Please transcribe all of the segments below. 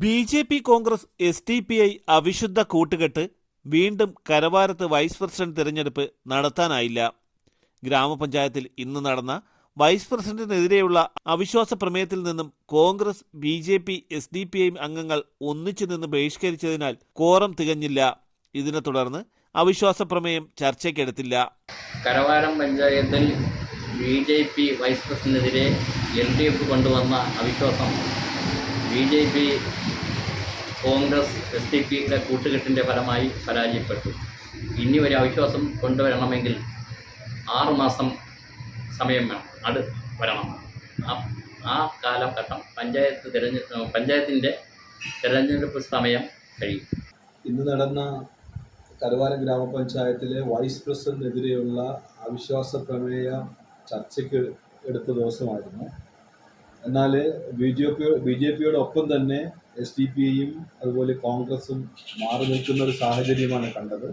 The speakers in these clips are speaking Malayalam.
B J P Congress S D P I അവിശുദ്ധ കൂട്ടുകെട്ട് വീണ്ടും കരവാരത്ത് വൈസ് പ്രസിഡന്റ് തിരഞ്ഞെടുപ്പ് നടത്താനായില്ല. ഗ്രാമപഞ്ചായത്തിൽ ഇന്ന് നടന്ന വൈസ് പ്രസിഡന്റിനെതിരെയുള്ള അവിശ്വാസ പ്രമേയത്തിൽ നിന്നും Congress B J P S D P I അംഗങ്ങൾ ഒന്നിച്ചു നിന്ന് ബഹിഷ്കരിച്ചതിനാൽ കോറം തികഞ്ഞില്ല. ഇതിനെ തുടർന്ന് അവിശ്വാസ പ്രമേയം ചർച്ചയ്ക്കെടുത്തില്ല. കരവാരം പഞ്ചായത്തിൽ ബി ജെ പി വൈസ് പ്രസിഡന്റിനെതിരെ എൽ ഡി എഫ് കൊണ്ടുവന്ന അവിശ്വാസം B J P Congress S D പിയുടെ കൂട്ടുകെട്ടിന്റെ ഫലമായി പരാജയപ്പെട്ടു. ഇനി ഒരു അവിശ്വാസം കൊണ്ടുവരണമെങ്കിൽ ആറുമാസം സമയം വേണം. അത് വരണം. ആ ആ കാലഘട്ടം പഞ്ചായത്ത് തിരഞ്ഞെടുപ്പ് പഞ്ചായത്തിന്റെ തിരഞ്ഞെടുപ്പ് സമയം കഴിയും. ഇന്ന് നടന്ന കരുവാരം ഗ്രാമപഞ്ചായത്തിലെ വൈസ് പ്രസിഡന്റിനെതിരെയുള്ള അവിശ്വാസ പ്രമേയ ചർച്ചയ്ക്ക് എടുത്ത ദിവസമായിരുന്നു. എന്നാൽ B J P B J പിയുടെ ഒപ്പം തന്നെ എസ് ഡി പി ഐയും അതുപോലെ കോൺഗ്രസും മാറി നിൽക്കുന്ന ഒരു സാഹചര്യമാണ് കണ്ടത്.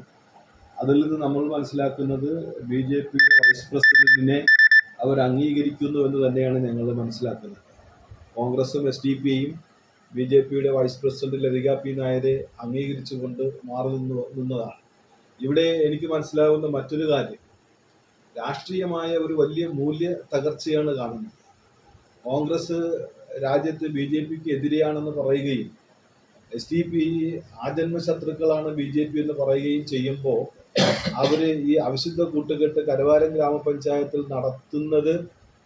അതിൽ നിന്ന് നമ്മൾ മനസ്സിലാക്കുന്നത് ബി ജെ പിയുടെ വൈസ് പ്രസിഡന്റിനെ അവർ അംഗീകരിക്കുന്നു എന്ന് തന്നെയാണ് ഞങ്ങൾ മനസ്സിലാക്കുന്നത്. കോൺഗ്രസും എസ് ഡി പി ഐയും ബി ജെ പിയുടെ വൈസ് പ്രസിഡന്റ് ലതിക പി നായരെ അംഗീകരിച്ചുകൊണ്ട് മാറി നിന്നു നിന്നതാണ്. ഇവിടെ എനിക്ക് മനസ്സിലാകുന്ന മറ്റൊരു കാര്യം രാഷ്ട്രീയമായ ഒരു വലിയ മൂല്യ തകർച്ചയാണ് കാണുന്നത്. കോൺഗ്രസ് രാജ്യത്ത് ബി ജെ പിക്ക് എതിരെയാണെന്ന് പറയുകയും എസ് ഡി പി ആജന്മ ശത്രുക്കളാണ് ബി ജെ പി എന്ന് പറയുകയും ചെയ്യുമ്പോൾ അവർ ഈ അവിശുദ്ധ കൂട്ടുകെട്ട് കരവാരം ഗ്രാമപഞ്ചായത്തിൽ നടത്തുന്നത്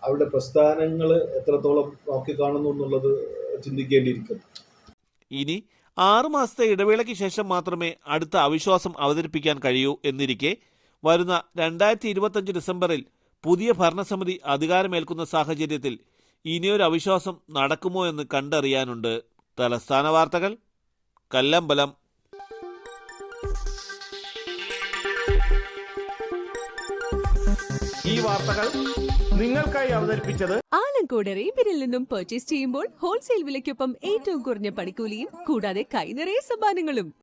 അവരുടെ പ്രസ്ഥാനങ്ങൾ എത്രത്തോളം നോക്കിക്കാണുന്നു എന്നുള്ളത് ചിന്തിക്കേണ്ടിയിരിക്കുന്നു. ഇനി ആറു മാസത്തെ ഇടവേളയ്ക്ക് ശേഷം മാത്രമേ അടുത്ത അവിശ്വാസം അവതരിപ്പിക്കാൻ കഴിയൂ എന്നിരിക്കെ വരുന്ന രണ്ടായിരത്തി ഡിസംബറിൽ പുതിയ ഭരണസമിതി അധികാരമേൽക്കുന്ന സാഹചര്യത്തിൽ ഇനിയൊരു അവിശ്വാസം നടക്കുമോ എന്ന് കണ്ടറിയാനുണ്ട് തലസ്ഥാന വാർത്തകൾ. കല്ലമ്പലം. ഈ വാർത്തകൾ നിങ്ങൾക്കായി അവതരിപ്പിച്ചത് ആലങ്കോട് റേബിനിൽ നിന്നും പർച്ചേസ് ചെയ്യുമ്പോൾ ഹോൾസെയിൽ വിലയ്ക്കൊപ്പം ഏറ്റവും കുറഞ്ഞ പണിക്കൂലിയും കൂടാതെ കൈനിറയ സമ്മാനങ്ങളും.